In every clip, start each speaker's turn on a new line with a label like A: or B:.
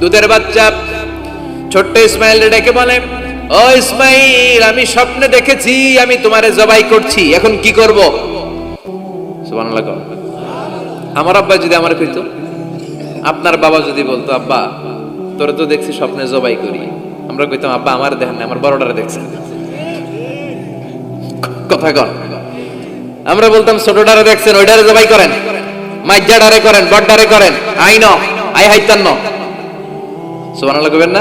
A: দুধের বাচ্চা। ছোট্ট ইসমাইল ডেকে বলে, ও ইসমাইল, আমি স্বপ্নে দেখেছি, আমি তোমারে জবাই করছি, এখন কি করব? আমার আব্বা যদি আমার কইতো, আপনার বাবা যদি বলতো, আব্বা, তোরে তো দেখছি স্বপ্নে জবাই করি। আমরা কইতাম, আব্বা, আমার দেখেন আমার বড়টারে দেখছে। কথা কন। আমরা বলতাম, ছোটটারে দেখছেন, ওইটারে জবাই করেন মাইজাডারে করেন বড্ডারে করেন আই ন আই হাইতান ন?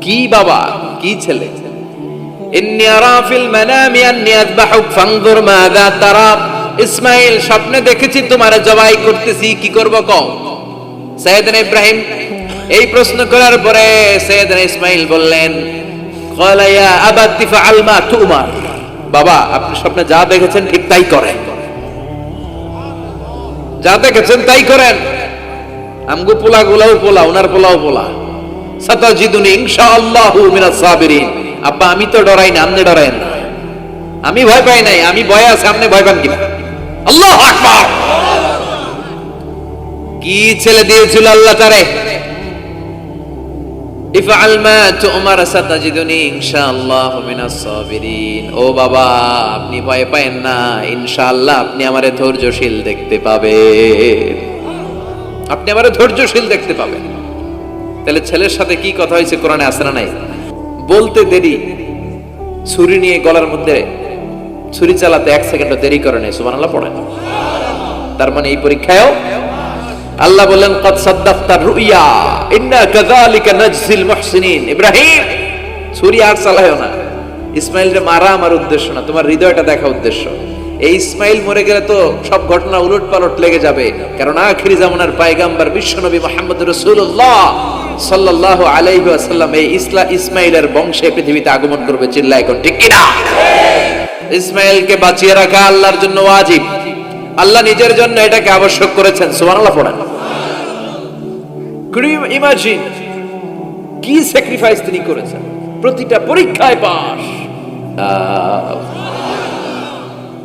A: কি বাবা, কি ছেলে? স্বপ্নে দেখেছি জবাই করতেছি, কি করব কও? ইব্রাহিম, এই প্রশ্ন করার পরে সৈয়দনা ইসমাইল বললেন, ক্বালা ইয়া আবাতি ফাআল মা তুমার। বাবা, আপনি স্বপ্নে যা দেখেছেন, ঠিক তাই করেন। যা দেখেছেন, তাই করেন। আমগো পোলা গুলাও পোলা, ওনার পোলাও পোলা। সাতা সাতাজিদুনি ইনশাআল্লাহু মিনাস সাবিরিন। আব্বা, আমি তো ডরাই না, আপনি ডরায়েন না। আমি ভয় পাই নাই, আমি ভয় আছে, আপনি ভয় পান কিনা? আল্লাহ আকবার! কি ছেলে দিয়েছিল আল্লাহ তারে? ইফআল মা তুমার সাতাজিদুনি ইনশাআল্লাহু মিনাস সাবিরিন। ও বাবা, আপনি ভয় পায়েন না, ইনশাআল্লাহ আপনি আমারে ধৈর্যশীল দেখতে পাবেন। আপনি আমারে ধৈর্যশীল দেখতে পাবেন। তাহলে ছেলের সাথে কি কথা হয়েছে কোরআনে আসে না নাই? বলতে দেরি। ছুরি নিয়ে গলার মধ্যে ছুরি চালাতে এক সেকেন্ড দেরি করে নেই, সুবহানাল্লাহ, পড়েন। তার মানে এই পরীক্ষায়ও আল্লাহ বললেন, কদ সাদ্দাক্তার রুইয়া, ইন্না কাযালিকা নাজজিল মুহসিনিন। ইব্রাহিম, ছুরি আর চালায়ও না। ইসমাইলকে মারা আমার উদ্দেশ্য না, তোমার হৃদয়টা দেখা উদ্দেশ্য। এই ইসমাইল মরে গেলে তো সব ঘটনা উলট পালট লেগে যাবে। কারণ আখিরি জামানার পায়গাম্বার বিশ্বনবী মোহাম্মদ রসুল্লাহ সাল্লাল্লাহু আলাইহি ওয়াসাল্লাম এই ইসলা ইসমাইলের বংশে পৃথিবীতে আগমন করবে। চিল্লা, এখন ঠিক কিনা? ইসমাইলকে বাঁচিয়ে রাখা আল্লাহর জন্য ওয়াজিব। আল্লাহ নিজের জন্য এটাকে আবশ্যক করেছেন। সুবহানাল্লাহ পড়েন। You imagine কি স্যাক্রিফাইস তিনি করেছেন? প্রতিটা পরীক্ষায় পাস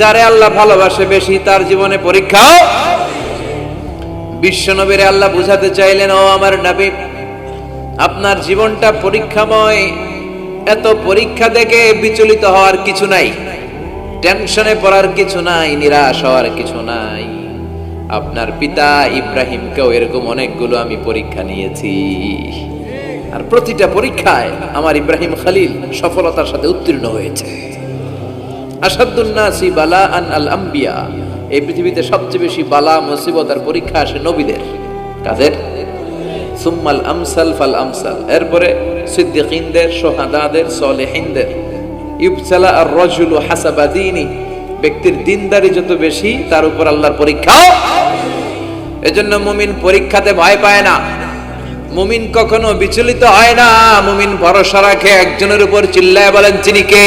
A: যারে আল্লাহ ভালোবাসে বেশি, তার জীবনে পরীক্ষাও বিশ্বনবীরে আল্লাহ বুঝাতে চাইলেন, ও আমার নবী, আপনার জীবনটা পরীক্ষাময়। এত পরীক্ষা দেখে বিচলিত হওয়ার কিছু নাই, টেনশনে পড়ার কিছু নাই, নিরাশ হওয়ার কিছু নাই। আপনার পিতা ইব্রাহিমকেও এরকম অনেকগুলো আমি পরীক্ষা নিয়েছি। আর প্রতিটা পরীক্ষায় আমার ইব্রাহিম খালিল সফলতার সাথে উত্তীর্ণ হয়েছে। বালা আন আল আম্বিয়া। এই পৃথিবীতে সবচেয়ে বেশি বালা মুসিবত আর পরীক্ষা আসে নবীদের। ব্যক্তির দিনদারি যত বেশি, তার উপর আল্লাহর পরীক্ষা। এজন্য মুমিন পরীক্ষাতে ভয় পায় না। মুমিন কখনো বিচলিত হয় না। মুমিন ভরসা রাখে একজনের উপর, চিল্লায় বলেন, চিনি কে?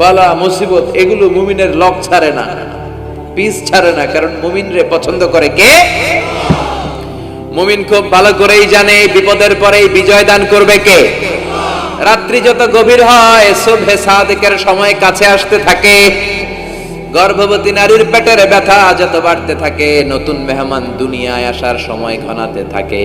A: বালা, মুসিবত, এগুলো মুমিনের লক ছাড়ে না, পিস ছাড়ে না, কারণ মুমিন রে পছন্দ করে কে? মুমিন খুব ভালো করেই জানে, বিপদের পরেই বিজয় দান করবে কে? রাত্রি যত গভীর হয়, শুভে সাদেকের সময় কাছে আসতে থাকে। গর্ভবতী নারীর পেটের ব্যথা যত বাড়তে থাকে, নতুন মেহমান দুনিয়ায় আসার সময় ঘনাতে থাকে।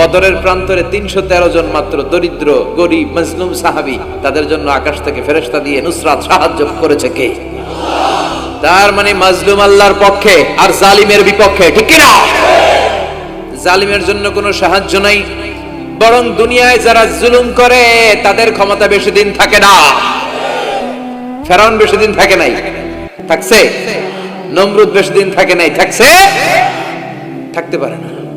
A: বদরের প্রান্তরে তিনশো তেরো জন মাত্র দরিদ্র, গরিব, মজলুম সাহাবি। তাদের জন্য আকাশ থেকে ফেরেস্তা দিয়ে নুসরাত সাহায্য করেছে কে? তার মানে মাজলুম আল্লাহর পক্ষে আর জালিমের বিপক্ষে, ঠিক কিনা? জালিমের জন্য কোনো সাহায্য নাই। বরং দুনিয়ায় যারা জুলুম করে, তাদের ক্ষমতা বেশি দিন থাকে না। ফেরাউন বেশি দিন থাকে নাই। থাকছে? নমরুদ বেশি দিন থাকে নাই। থাকছে? থাকতে পারে না।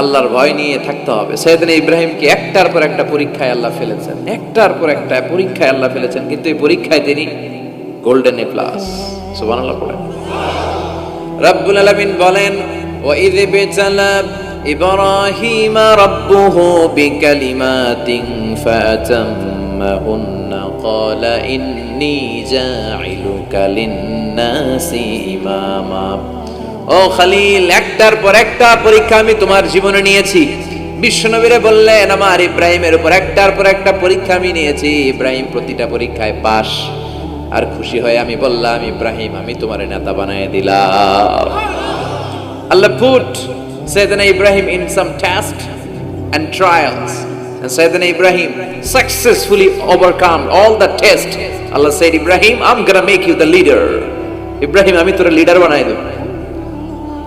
A: আল্লাহর ভয় নিয়ে থাকতে হবে। সৈয়দিন ইব্রাহিমকে একটার পর একটা পরীক্ষায় আল্লাহ ফেলেছেন। একটার পর একটা পরীক্ষায় আল্লাহ ফেলেছেন, কিন্তু এই পরীক্ষায় তিনি গোল্ডেন এ প্লাস সুবহানাল্লাহ পড়েন রব্বুল আলামিন বলেন ওয়া ইয বিতালা ইব্রাহিম রাব্বুহু বিকালিমাতিন ফাতাম্মাহুন্না, ক্বালা ইন্নী জাইলুকা লিন-নাসি ইমামা। ও খালিল একটার পর একটা পরীক্ষা আমি তোমার জীবনে নিয়েছি বিশ্বনবীরে বললেন আমার ইব্রাহিমের উপর একটার পর একটা পরীক্ষা আমি নিয়েছি ইব্রাহিম প্রতিটা পরীক্ষায় পাস আর খুশি হয়ে আমি বললাম ইব্রাহিম আমি তোমার নেতা বানায় দিলাম আল্লাহ পুট Sayyidina Ibrahim in some test and trials. And Sayyidina Ibrahim successfully overcome all the test. Allah said, Ibrahim, I'm gonna make you the leader. Ibrahim আমি তোর লিডার বানাই দেব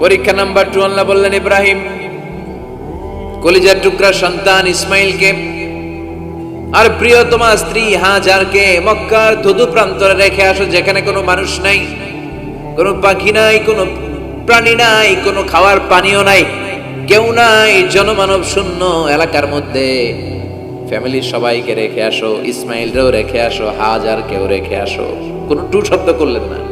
A: পরীক্ষা নাম্বার টু আল্লাহ বললেন, ইব্রাহিম, কলিজার টুকরা সন্তান ইসমাইলকে আর প্রিয়তমা স্ত্রী হাজারকে মক্কার ধুধু প্রান্তরে রেখে আসো, যেখানে কোনো মানুষ নাই, কোনো পাখি নাই, কোনো প্রাণী নাই, কোনো খাওয়ার পানিও নাই, কেউ নাই, জনমানব শূন্য এলাকার মধ্যে। ফ্যামিলির সবাইকে রেখে আসো, ইসমাইলরেও রেখে আসো, হাজারকেও রেখে আসো। কোনো টু শব্দ করলেন না।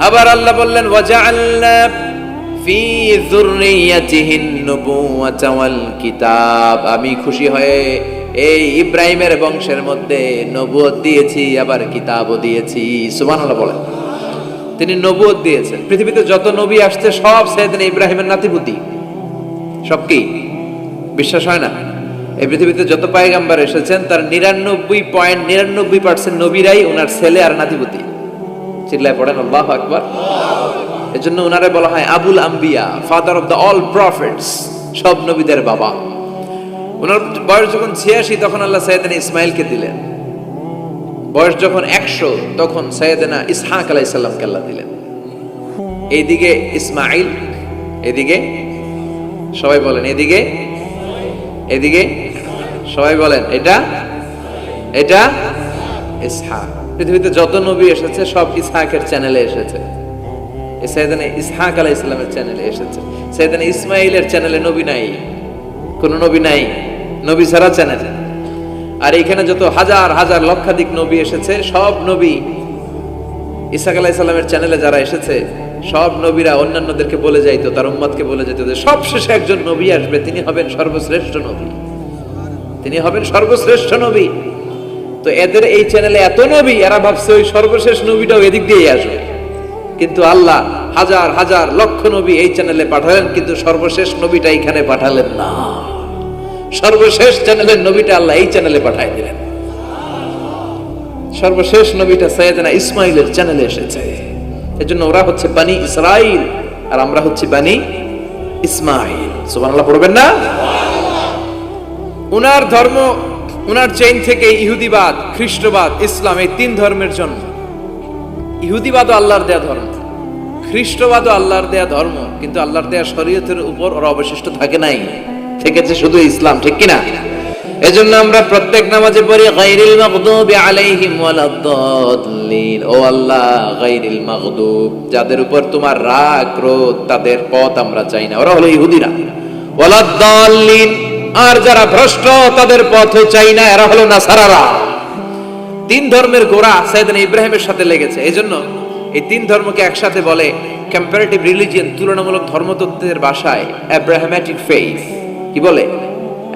A: আবার আল্লাহ বললেন নুবুওয়াতা ওয়াল কিতাব। আমি খুশি হয়ে এই ইব্রাহিমের বংশের মধ্যে নবুয়ত দিয়েছি, আবার কিতাবও দিয়েছি। সুবহানাল্লাহ বলেন। তিনি নবুয়ত দিয়েছেন। পৃথিবীতে যত নবী আসছে, সব সাইয়েদনা ইব্রাহিমের নাতিপুতি। সব কি? বিশ্বাস হয় না? এই পৃথিবীতে যত পায়গাম্বার এসেছেন, তার নিরানব্বই পয়েন্ট, নিরানব্বই পার্সেন্ট নবীরাই ওনার ছেলে আর নাতিপুতি। চিল্লায় পড়েন, আল্লাহ আকবার। এজন্য ওনারে বলা হয় আবুল আম্বিয়া father of the all prophets সব নবীদের বাবা। ওনার বয়স যখন ছিয়াশি, তখন আল্লাহ সৈয়দানা ইসমাইলকে দিলেন। বয়স যখন একশো, তখন সৈয়দানা ইসহাক আলাইসাল্লামকে আল্লাহ দিলেন। এইদিকে ইসমাইল, এদিকে সবাই বলেন, এদিকে এদিকে সবাই বলেন, এটা এটা ইসহাক। পৃথিবীতে যত নবী এসেছে, সব ইসহাকের চ্যানেলে এসেছে। সাইদানে ইসহাক আলাহ ইসলামের চ্যানেলে এসেছে। সাইদানে ইসমাইলের চ্যানেলে নবী নাই। কোন নবী নাই। নবী ছাড়া চ্যানেল। আর এখানে যত হাজার হাজার, লক্ষাধিক নবী এসেছে, সব নবী ইসাক আলাহ ইসলামের চ্যানেলে যারা এসেছে, সব নবীরা অন্যান্যদেরকে বলে যাইতো, তার উম্মাদকে বলে যেত যে, সবশেষে একজন নবী আসবে, তিনি হবেন সর্বশ্রেষ্ঠ নবী। তিনি হবেন সর্বশ্রেষ্ঠ নবী। তো এদের এই চ্যানেলে এত নবী, এরা ভাবছে ওই সর্বশেষ নবীটাও এদিক দিয়েই আসবে। কিন্তু আল্লাহ হাজার হাজার লক্ষ নবী এই চ্যানেলে পাঠালেন, কিন্তু সর্বশেষ নবীটা এখানে পাঠালেন না। সর্বশেষ চ্যানেলের নবীটা আল্লাহ এই চ্যানেলে পাঠাই দিলেন। সর্বশেষ নবীটা সৈয়দনা ইসমাইলের চ্যানেলে এসেছে। এজন্য ওরা হচ্ছে বানি ইসরাইল, আর আমরা হচ্ছে বানি ইসমাইল। সুবহানাল্লাহ, পড়বেন না? উনার ধর্ম উনার চেইন থেকে ইহুদিবাদ, খ্রিস্টবাদ, ইসলাম এই তিন ধর্মের জন্ম। ইহুদিবাদও আল্লাহর দেয়া ধর্ম, খ্রিস্টবাদও আল্লাহর দেয়া ধর্ম, কিন্তু আল্লাহর দেয়া শরীয়তের উপর ওরা অবশিষ্ট থাকে নাই। থেকেছে শুধু ইসলাম, ঠিক কিনা? এজন্য আমরা প্রত্যেক নামাজে পড়ি, গায়রিল মাগদুবি আলাইহিম ওয়ালাদ-দাল্লিন। ও আল্লাহ, গায়রিল মাগদুব। যাদের উপর তোমার রাগ, ক্রোধ, তাদের পথ আমরা চাই না। ওরা হলো ইহুদিরা। ওয়ালাদ-দাল্লিন। আর যারা ভ্রষ্ট, তাদের পথও চাই না এরা হলো নাসারারা। তিন ধর্মের গোড়া সাইদানা ইব্রাহিমের সাথে লেগেছে। এই জন্য এই তিন ধর্মকে একসাথে বলে কম্পারেটিভ রিলিজিয়ন তুলনামূলক ধর্মতত্ত্বের ভাষায় অ্যাব্রাহামেটিক ফেইথ কি বলে?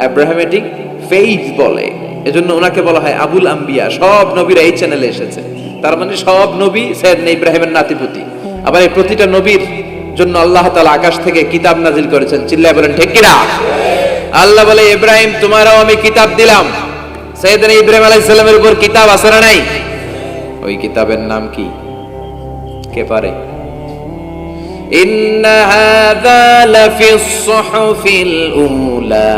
A: অ্যাব্রাহামেটিক ফেইথ বলে। এজন্য ওনাকে বলা হয় আবুল আম্বিয়া। সব নবীরা এই চ্যানেলে এসেছে। তার মানে সব নবী সাইদানা ইব্রাহিমের নাতিপুতি। আবার এই প্রতিটা নবীর জন্য আল্লাহ তাআলা আকাশ থেকে কিতাব নাজিল করেছেন। চিল্লায় বলেন, ঠিক কিনা? আল্লাহ বলে ইব্রাহিম তোমারও আমি কিতাব দিলাম সৈয়দনা ইব্রাহিম আলাইহিস সালামের উপর কিতাব আছে না নাই ওই কিতাবের নাম কি কে পারে إن هذا لفي الصحف الأولى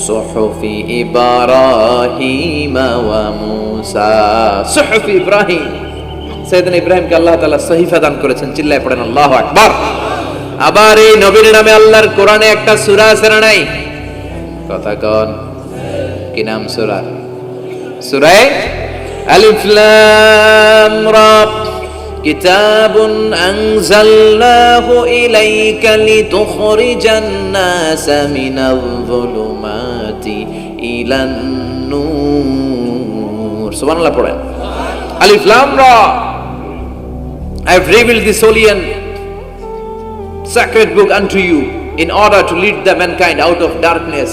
A: صحف إبراهيم وموسى صحف إبراهيم সৈয়দনা ইব্রাহিমকে আল্লাহ তাআলা সহিফা দান করেছেন চিল্লায় পড়েন আল্লাহু আকবার আবার এই নবীর নামে আল্লাহর কোরআনে একটা সূরা আছে না নাই কথা কন কি নাম সূরা সূরায়ে আলিফ লাম রা كتاب أنزلناه إليك لتخرج الناس من الظلمات إلى النور سبحان الله পড়েন আলিফ লাম রা I have revealed this holy and sacred book unto you in order to lead the mankind out of darkness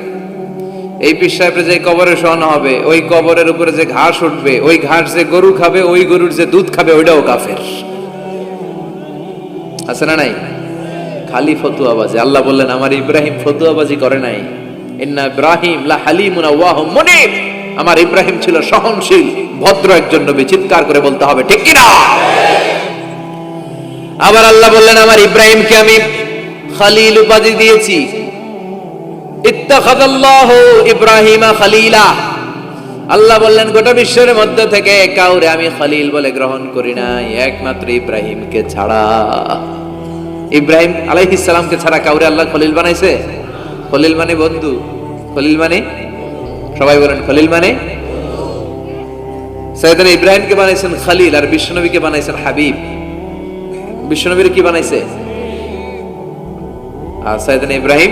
A: এই পীর সাহেবের যে কবরে শোয়ানো হবে, ওই কবরের উপরে যে ঘাস উঠবে, ওই ঘাস যে গরু খাবে, ওই গরুর যে দুধ খাবে, ওইটাও কাফের। আছে না নাই? খালি ফতুয়াবাজি আল্লাহ বললেন, আমার ইব্রাহিম ফতুয়াবাজি করে নাই। ইন্না ইব্রাহিম লা মুনিব। আমার ইব্রাহিম ছিল সহনশীল, ভদ্র একজন নবী। চিৎকার করে বলতে হবে, ঠিক কি না আবার আল্লাহ বললেন, আমার ইব্রাহিমকে আমি খালিল উপাধি দিয়েছি। আল্লাহ বললেন, গোটা বিশ্বের মধ্যে থেকে কাউরে আমি খলিল বলে গ্রহণ করি নাই, একমাত্র ইব্রাহিমকে ছাড়া। ইব্রাহিম আলাইহিস সালামকে ছাড়া কাউরে আল্লাহ খলিল বানাইছে? খলিল মানে বন্ধু, খলিল মানে? সবাই বলেন, খলিল মানে? সৈয়দনা ইব্রাহিমকে বানাইছেন খালিল আর বিশ্বনবীকে বানাইছেন হাবিব। বিশ্বনবীর কি বানাইছে? আর সৈয়দনা ইব্রাহিম